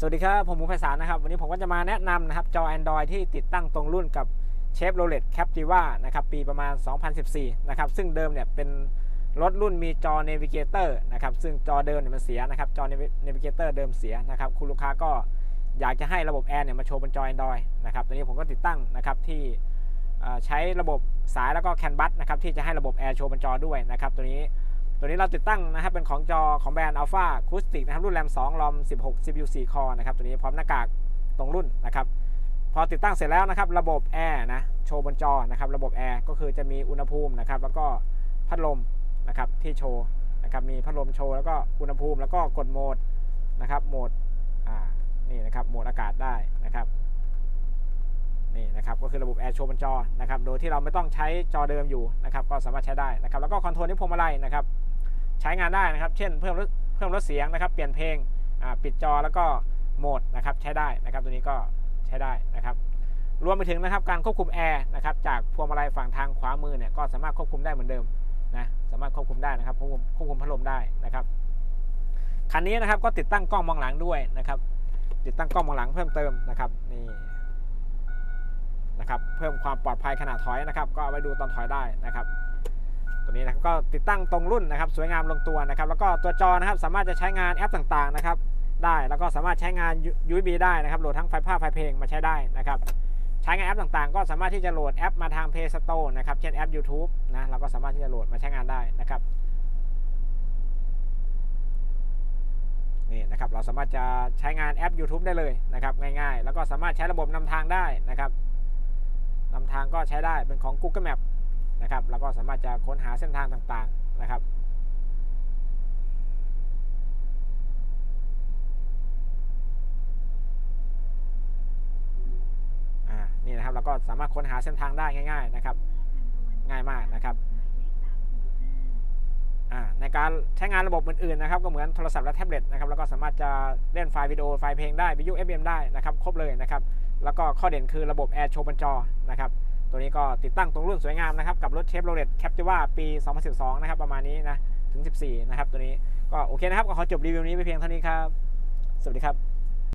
สวัสดีครับ ผมหมูไพศาลนะครับ วันนี้ผมก็จะมาแนะนำนะครับจอ Android ที่ติดตั้งตรงรุ่นกับเชฟโรเลตแคปติว่านะครับ ปีประมาณ 2014 นะครับ ซึ่งเดิมเนี่ยเป็นรถรุ่นมีจอ Navigator นะครับ ซึ่งจอเดิมเนี่ยมันเสียนะครับ จอ Navigator เดิมเสียนะครับ คุณลูกค้าก็อยากจะให้ระบบแอร์เนี่ยมาโชว์บนจอ Android นะครับตัวนี้ผมก็ติดตั้งนะครับที่ใช้ระบบสายแล้วก็แคนบัสนะครับที่จะให้ระบบแอร์โชว์บนจอด้วยนะครับตัวนี้ ตัวนี้เราติดตั้งนะครับเป็นของจอของแบรนด์ Alpha Acoustic นะครับรุ่นแรม2 ROM 16 CPU 4 core นะครับตัวนี้พร้อมหน้ากากตรงรุ่นนะครับพอติดตั้งเสร็จแล้วนะครับระบบแอร์นะโชว์บนจอนะครับระบบแอร์ก็คือจะมีอุณหภูมินะครับแล้วก็พัดลมนะครับที่โชว์นะครับมีพัดลมโชว์แล้วก็อุณหภูมิแล้วก็กดโหมดนะครับโหมดอ่านี่นะครับโหมดอากาศได้นะครับนี่นะครับก็คือระบบแอร์โชว์บนจอนะครับโดยที่เราไม่ต้องใช้จอเดิมอยู่นะครับก็สามารถใช้ได้นะครับแล้วก็คอนโทรลที่พวงมาลัยนะครับ ใช้งานได้นะครับ เช่นเพิ่มเพิ่มลดเสียงนะครับ เปลี่ยนเพลงปิดจอแล้วก็โหมดนะครับใช้ได้นะครับ ตัวนี้ก็ใช้ได้นะครับ รวมไปถึงนะครับการควบคุมแอร์นะครับจากพวงมาลัยฝั่งทางขวามือเนี่ยก็สามารถควบคุมได้เหมือนเดิมนะสามารถควบคุมได้นะครับควบคุมควบคุมพัดลมได้นะครับคันนี้นะครับก็ติดตั้งกล้องมองหลังด้วยนะครับ ติดตั้งกล้องมองหลังเพิ่มเติมนะครับนี่นะครับเพิ่มความปลอดภัยขณะถอยนะครับ ก็เอาไว้ดูตอนถอยได้นะครับ ตัวนี้นะครับก็ติดตั้งตรงรุ่นนะครับ สวยงามลงตัวนะครับ แล้วก็ตัวจอนะครับสามารถจะใช้งานแอปต่างๆนะครับ ได้แล้วก็สามารถใช้งาน USB ได้นะครับโหลดทั้งไฟล์ภาพไฟล์เพลงมาใช้ได้นะครับใช้งานแอปต่างๆ ก็สามารถที่จะโหลดแอปมาทาง Play Store นะครับเช่นแอป YouTube นะเราก็สามารถที่จะโหลดมาใช้งานได้นะครับนี่นะครับเราสามารถจะใช้งานแอป YouTube ได้เลยนะครับง่ายๆ แล้วก็สามารถใช้ระบบนำทางได้นะครับนำทางก็ใช้ได้เป็นของ Google Map นะครับแล้วก็สามารถจะค้นหาเส้นทางต่างๆนะครับอ่านี่นะครับเราก็สามารถค้นหาเส้นทางได้ง่าย ๆนะครับ ง่ายมากนะครับอ่าในการใช้งานระบบอื่นๆนะครับก็เหมือนโทรศัพท์และแท็บเล็ตนะครับแล้วก็สามารถจะเล่นไฟล์วิดีโอไฟล์เพลงได้วิทยุ FM ได้นะครับครบเลยนะครับ แล้วก็ข้อเด่นคือระบบแอร์โชว์บนจอนะครับ ตัวนี้ก็ติดตั้งตรงรุ่นสวยงามนะครับกับรถเชฟโรเลตแคปติว่าปี 2012 นะครับประมาณนี้นะถึง 14 นะครับตัวนี้ก็โอเคนะครับ ก็ขอจบรีวิวนี้ไปเพียงเท่านี้ครับ สวัสดีครับ